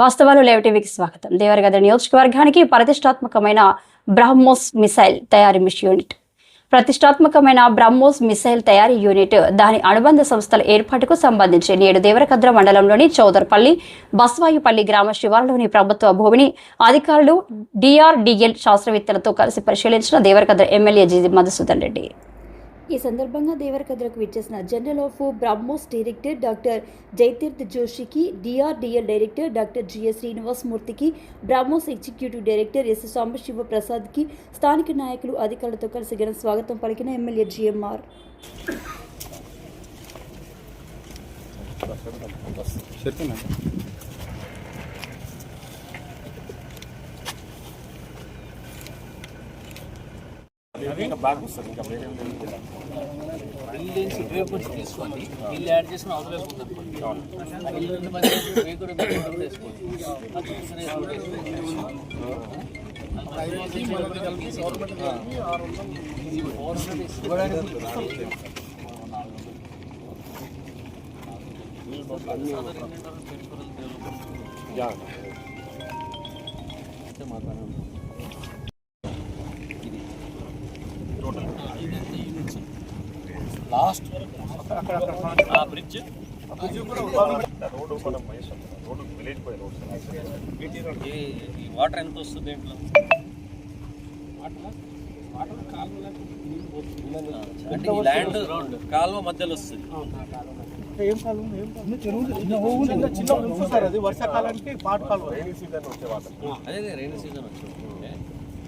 వాస్తవాలు లేవ్ టీవీకి స్వాగతం. దేవరగద్ర నియోజకవర్గానికి ప్రతిష్టాత్మకమైన బ్రహ్మోస్ మిసైల్ తయారీ మిషన్ యూనిట్. ప్రతిష్టాత్మకమైన బ్రహ్మోస్ మిసైల్ తయారీ యూనిట్ దాని అనుబంధ సంస్థల ఏర్పాటుకు సంబంధించి నేడు దేవరకద్ర మండలంలోని చౌదర్పల్లి బస్వాయుపల్లి గ్రామ శివారులోని ప్రభుత్వ భూమిని అధికారులు డిఆర్డిఎల్ శాస్త్రవేత్తలతో కలిసి పరిశీలించిన దేవరకద్ర ఎమ్మెల్యే జి. మధుసూదన్ రెడ్డి. ఈ సందర్భంగా దేవరకద్రకు విచ్చేసిన general of BrahMos director doctor Jaitirth జోషికి DRDL director doctor G S Srinivas మూర్తికి BrahMos executive director S Sambasiva ప్రసాద్కి స్థానిక నాయకులు అధికారులతో కలిసి ఘన స్వాగతం పలికిన ఎమ్మెల్యే జిఎంఆర్. ఇల్లు రేపు వచ్చి తీసుకోండి ఇల్లు యాడ్ చేసిన అవతల వేసుకుంటారు ఇల్లు రెండు మంది మీకు కూడా మీరు కూడా వేసుకోండి అది చూసిన వేసుకోండి. లాస్ట్ ఆ బ్రిడ్జ్ ఈ- ఈ వాటర్ ఎంత వస్తుంది దేంట్లో అంటే ఈ ల్యాండ్ కాలువ మధ్యలో వస్తుంది ఏం కాలం ఏం కాలం చెరువు చిన్న చిన్న ఉప్పు సార్ అది వర్షాకాలానికి పాటు కాలువ అదే రైన్ సీజన్ వచ్చింది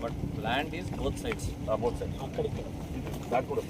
but land is both sides both side that కూడా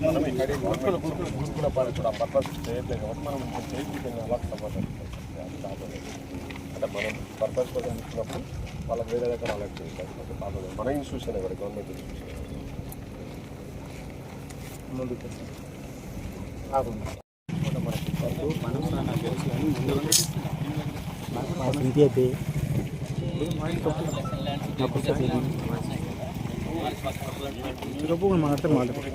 మనం ఇక్కడ గురుకుల గురుకుల గురుకుల పాలన కూడా పర్పస్ చేయట్లేదు కాబట్టి మనం చేయించుకునే వాళ్ళకి సమాధానం అంటే మనం పర్పస్ కోసం ఇచ్చినప్పుడు వాళ్ళకి వేరే దగ్గర అలర్ట్ చేయాలి కాదు మన ఇన్స్టిట్యూషన్ ఎవరు గవర్నమెంట్ ఇన్స్టిట్యూషన్ మాట్లాడితే